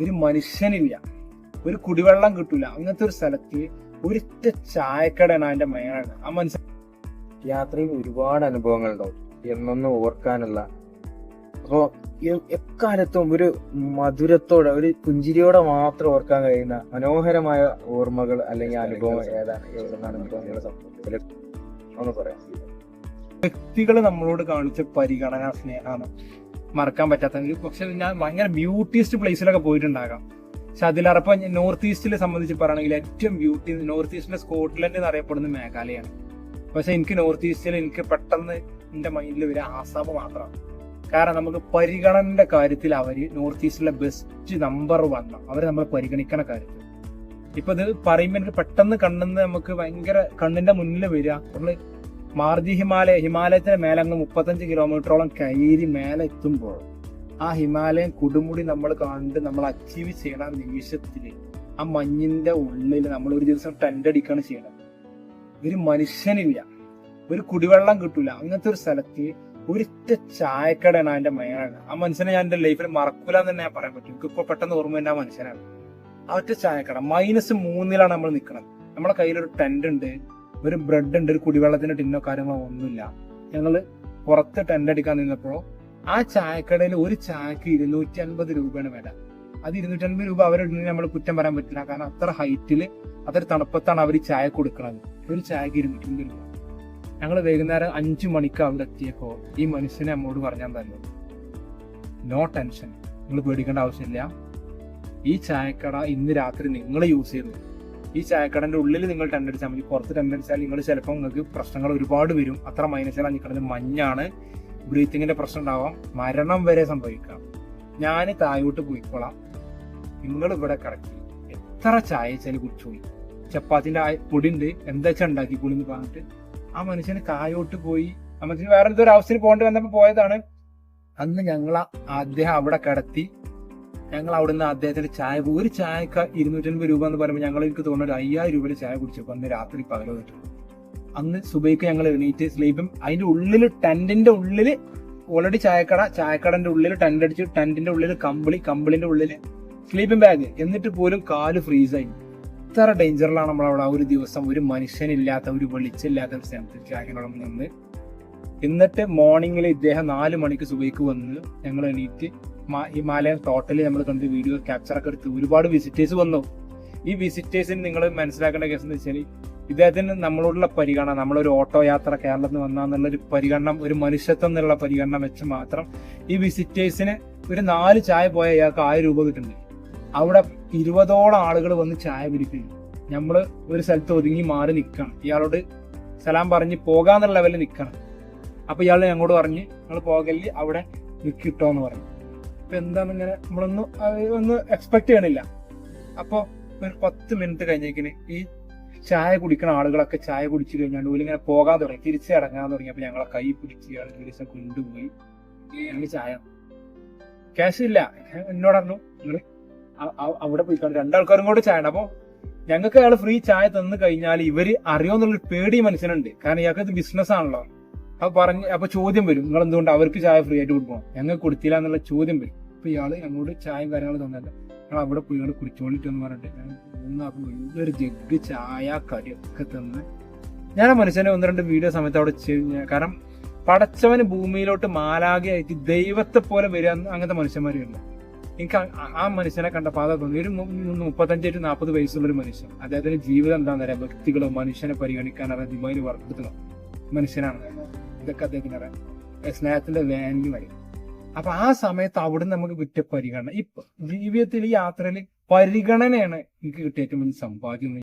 ഒരു മനുഷ്യനില്ല. ഒരു കുടിവെള്ളം കിട്ടൂല. അങ്ങനത്തെ ഒരു സ്ഥലത്ത് ഒരിറ്റ ചായക്കടയാണ് അതിന്റെ മേലാണ് ആ മനുഷ്യൻ യാത്രയിൽ ഒരുപാട് അനുഭവങ്ങൾ ഉണ്ടാവും. എന്നൊന്നും ഓർക്കാനുള്ള അപ്പോ എക്കാലത്തും ഒരു മധുരത്തോടെ ഒരു പുഞ്ചിരിയോടെ മാത്രം ഓർക്കാൻ കഴിയുന്ന മനോഹരമായ ഓർമ്മകൾ അല്ലെങ്കിൽ അനുഭവം ഏതാണ്? ഒന്ന് പറയാം. വ്യക്തികൾ നമ്മളോട് കാണിച്ച പരിഗണന സ്നേഹമാണ്. മറക്കാൻ പറ്റാത്ത പക്ഷെ ഞാൻ ഭയങ്കര ബ്യൂട്ടിയസ്റ്റ് പ്ലേസിലൊക്കെ പോയിട്ടുണ്ടാകാം. പക്ഷെ അതിലറപ്പം നോർത്ത് ഈസ്റ്റിലെ സംബന്ധിച്ച് പറയുകയാണെങ്കിൽ ഏറ്റവും ബ്യൂട്ടി നോർത്ത് ഈസ്റ്റിലെ സ്കോട്ട്ലൻഡ് എന്ന് അറിയപ്പെടുന്ന മേഘാലയാണ്. പക്ഷെ എനിക്ക് നോർത്ത് ഈസ്റ്റിൽ എനിക്ക് പെട്ടെന്ന് എന്റെ മൈൻഡിൽ വരിക ആസാമ് മാത്രമാണ്. കാരണം നമുക്ക് പരിഗണനയുടെ കാര്യത്തിൽ അവർ നോർത്ത് ഈസ്റ്റിലെ ബെസ്റ്റ് നമ്പർ വന്ന അവർ നമ്മൾ പരിഗണിക്കണ കാര്യത്തിൽ. ഇപ്പൊ ഇത് പറയുമ്പോൾ എനിക്ക് പെട്ടെന്ന് കണ്ണെന്ന് നമുക്ക് ഭയങ്കര കണ്ണിന്റെ മുന്നിൽ വരിക. നമ്മൾ മാർജി ഹിമാലയ ഹിമാലയത്തിന് മേലെ അങ്ങ് മുപ്പത്തഞ്ച് കിലോമീറ്ററോളം കയറി മേലെ എത്തുമ്പോൾ ആ ഹിമാലയൻ കുടുമുടി നമ്മൾ കണ്ട് നമ്മൾ അച്ചീവ് ചെയ്യണ നിമിഷത്തിൽ ആ മഞ്ഞിന്റെ ഉള്ളിൽ നമ്മൾ ഒരു ദിവസം ടെന്റ് അടിക്കാണ് ചെയ്യണത്. ഒരു മനുഷ്യനില്ല. ഒരു കുടിവെള്ളം കിട്ടൂല. അങ്ങനത്തെ ഒരു സ്ഥലത്ത് ഒരിറ്റ ചായക്കടയാണ് അതിന്റെ മേലാണ് ആ മനുഷ്യനെ ഞാൻ എന്റെ ലൈഫിൽ മറക്കൂല എന്ന് തന്നെ പറയാൻ പറ്റും. എനിക്ക് ഇപ്പൊ പെട്ടെന്ന് ഓർമ്മ തന്നെ ആ മനുഷ്യനാണ്. ആ ഒറ്റ ചായക്കട. മൈനസ് മൂന്നിലാണ് നമ്മൾ നിൽക്കുന്നത് നമ്മളെ കയ്യിലൊരു ടെന്റ് ഉണ്ട്. ഒരു ബ്രെഡ് ഉണ്ട് ഒരു കുടിവെള്ളത്തിന്റെ ടിന്നോ കാര്യങ്ങളോ ഒന്നുമില്ല. ഞങ്ങൾ പുറത്ത് ടെന്റ് അടിക്കാൻ നിന്നപ്പോ ആ ചായക്കടയിൽ ഒരു ചായക്ക് ഇരുന്നൂറ്റി അൻപത് രൂപയാണ് വില. അത് ഇരുന്നൂറ്റി അൻപത് രൂപ അവരുടെ നമ്മൾ കുറ്റം പറയാൻ പറ്റില്ല. കാരണം അത്ര ഹൈറ്റിൽ അത്ര തണുപ്പത്താണ് അവർ ചായ കൊടുക്കുന്നത് ഒരു ചായക്ക് ഇരുന്നൂറ്റി അൻപത് രൂപ. ഞങ്ങൾ വൈകുന്നേരം അഞ്ചു മണിക്ക് അവിടെ എത്തിയപ്പോ ഈ മനുഷ്യനെ നമ്മോട് പറഞ്ഞാൽ തന്നെ നോ ടെൻഷൻ നിങ്ങൾ പേടിക്കേണ്ട ആവശ്യമില്ല. ഈ ചായക്കട ഇന്ന് രാത്രി നിങ്ങൾ യൂസ് ചെയ്തു ഈ ചായക്കടന്റെ ഉള്ളിൽ നിങ്ങൾ അടിച്ചാൽ മതി. പുറത്ത് അടിച്ചാൽ നിങ്ങൾ ചിലപ്പോൾ നിങ്ങൾക്ക് പ്രശ്നങ്ങൾ ഒരുപാട് വരും. അത്ര മൈനസിലാണ് നിൽക്കുന്നത് മഞ്ഞാണ്. ബ്രീത്തിങ്ങിന്റെ പ്രശ്നം ഉണ്ടാവാം. മരണം വരെ സംഭവിക്കാം. ഞാൻ തായോട്ട് പോയിക്കോളാം. നിങ്ങൾ ഇവിടെ കിടക്കി. എത്ര ചായ വെച്ചാൽ കുടിച്ചോളി ചപ്പാത്തിന്റെ പൊടി ഉണ്ട്. എന്താ വെച്ചാൽ എന്ന് പറഞ്ഞിട്ട് ആ മനുഷ്യന് താഴോട്ട് പോയി. ആ മനുഷ്യന് വേറെ ഒരു ആവശ്യത്തിന് പോകേണ്ടി വന്നപ്പോൾ പോയതാണ്. അന്ന് ഞങ്ങൾ അദ്ദേഹം അവിടെ കിടത്തി ഞങ്ങൾ അവിടുന്ന് അദ്ദേഹത്തിന്റെ ചായ ഒരു ചായക്ക് ഇരുന്നൂറ്റൻപത് രൂപ എന്ന് പറയുമ്പോൾ ഞങ്ങൾ എനിക്ക് തോന്നുന്നു ഒരു അയ്യായിരം രൂപയുടെ ചായ കുടിച്ചപ്പോൾ അന്ന് രാത്രി കിട്ടും അന്ന് സുബൈക്ക് ഞങ്ങൾ എണീറ്റ് സ്ലീപ്പും അതിന്റെ ഉള്ളിൽ ടെന്റിന്റെ ഉള്ളിൽ ഓൾറെഡി ചായക്കട ചായക്കടന്റെ ഉള്ളിൽ ടെന്റ് അടിച്ച് ടെന്റിന്റെ ഉള്ളിൽ കമ്പിളി കമ്പിളിന്റെ ഉള്ളിൽ സ്ലീപ്പിംഗ് ബാഗ് എന്നിട്ട് പോലും കാൽ ഫ്രീസായി ഇത്ര ഡേഞ്ചറിലാണ് നമ്മൾ അവിടെ ആ ഒരു ദിവസം ഒരു മനുഷ്യനില്ലാത്ത ഒരു വെളിച്ചില്ലാത്ത ഒരു സ്ഥലത്ത് ചായക്കടം നിന്ന് എന്നിട്ട് മോർണിംഗിൽ ഇദ്ദേഹം നാല് മണിക്ക് സുബൈക്ക് വന്ന് ഞങ്ങൾ എണീറ്റ് ഹിമാലയം ടോട്ടലി നമ്മൾ കണ്ട് വീഡിയോ ക്യാപ്ചർ ഒക്കെ എടുത്ത് ഒരുപാട് വിസിറ്റേഴ്സ് വന്നു. ഈ വിസിറ്റേഴ്സിന് നിങ്ങൾ മനസ്സിലാക്കേണ്ട കേസ് എന്ന് വെച്ചാൽ ഇദ്ദേഹത്തിന് നമ്മളോടുള്ള പരിഗണന നമ്മളൊരു ഓട്ടോ യാത്ര കേരളത്തിൽ നിന്ന് വന്നാന്നുള്ളൊരു പരിഗണന ഒരു മനുഷ്യത്വം എന്നുള്ള പരിഗണന വെച്ച് മാത്രം ഈ വിസിറ്റേഴ്സിന് ഒരു നാല് ചായ പോയ ഇയാൾക്ക് ആയിരം രൂപ കിട്ടുന്നുണ്ട്. അവിടെ ഇരുപതോളം ആളുകൾ വന്ന് ചായ പിടിക്കുന്നു നമ്മൾ ഒരു സ്ഥലത്ത് ഒതുങ്ങി മാറി നിൽക്കണം ഇയാളോട് സലാം പറഞ്ഞ് പോകാന്നുള്ള ലെവലിൽ നിൽക്കണം അപ്പൊ ഇയാൾ ഞങ്ങളോട് പറഞ്ഞ് നിങ്ങൾ പോകൽ അവിടെ നിൽക്കിട്ടോ എന്ന് പറഞ്ഞു. അപ്പോൾ എന്താണ് ഇങ്ങനെ നമ്മളൊന്നും ഒന്നും എക്സ്പെക്ട് ചെയ്യണില്ല. അപ്പോൾ ഒരു പത്ത് മിനിറ്റ് കഴിഞ്ഞേക്കിന് ഈ ചായ കുടിക്കുന്ന ആളുകളൊക്കെ ചായ കുടിച്ചു കഴിഞ്ഞാൽ ഇങ്ങനെ പോകാൻ തുടങ്ങി തിരിച്ചിറങ്ങാൻ തുടങ്ങി. അപ്പൊ ഞങ്ങളെ കൈ പിടിച്ച് ഇയാൾ ഒരു കൊണ്ടുപോയി ഞങ്ങൾ ചായ ക്യാഷ് ഇല്ല. എന്നോട് പറഞ്ഞു അ- അവിടെ പോയി കണ്ടു രണ്ടാൾക്കാരും കൂടെ ചായ അപ്പോൾ അപ്പൊ ഞങ്ങൾക്ക് അയാൾ ഫ്രീ ചായ തന്നു കഴിഞ്ഞാൽ ഇവർ അറിയോന്നുള്ളൊരു പേടി മനസ്സിനുണ്ട് കാരണം ഇയാൾക്ക് ഇത് ബിസിനസ് ആണല്ലോ. അപ്പൊ പറഞ്ഞ് അപ്പൊ ചോദ്യം വരും. നിങ്ങൾ എന്തുകൊണ്ട് അവർക്ക് ചായ ഫ്രീ ആയിട്ട് കൊടുക്കണം ഞങ്ങൾക്ക് കൊടുത്തില്ല എന്നുള്ള ചോദ്യം വരും. അപ്പൊ ഇയാൾ ഞങ്ങളോട് ചായയും കാര്യങ്ങളും തന്നല്ല ഞങ്ങൾ അവിടെ പോയി ഞങ്ങൾ കുടിച്ചോണ്ടിട്ടെന്ന് പറഞ്ഞിട്ട് ഞാൻ മൂന്നാക്കും വലിയൊരു ജഗ് ചായ കടിയൊക്കെ തന്ന്. ഞാൻ ആ മനുഷ്യനെ ഒന്ന് രണ്ട് വീഡിയോ സമയത്ത് അവിടെ ചെയ്ത് കാരണം പടച്ചവന് ഭൂമിയിലോട്ട് മാലാകയായിട്ട് ദൈവത്തെ പോലെ വരിക അങ്ങനത്തെ മനുഷ്യന്മാരുണ്ട്. എനിക്ക് ആ- മനുഷ്യനെ കണ്ടപ്പോൾ അതാ തോന്നി. ഒരു മുപ്പത്തഞ്ച് ടു നാൽപ്പത് വയസ്സുള്ള ഒരു മനുഷ്യൻ. അദ്ദേഹത്തിന്റെ ജീവിതം എന്താണെന്ന് അറിയാം വ്യക്തികളോ മനുഷ്യനെ പരിഗണിക്കാൻ അറിയാം ദിമായിൽ വർക്കെടുത്തണം മനുഷ്യനാണ്. ഇതൊക്കെ അദ്ദേഹത്തിന് അറിയാം സ്നേഹത്തിന്റെ വാല്യൂ വരും. അപ്പൊ ആ സമയത്ത് അവിടെ നമുക്ക് കിട്ടിയ പരിഗണന. ഇപ്പൊ ജീവിതത്തിൽ യാത്രയിൽ പരിഗണനയാണ് എനിക്ക് കിട്ടിയ ഏറ്റവും വലിയ സമ്പാദ്യം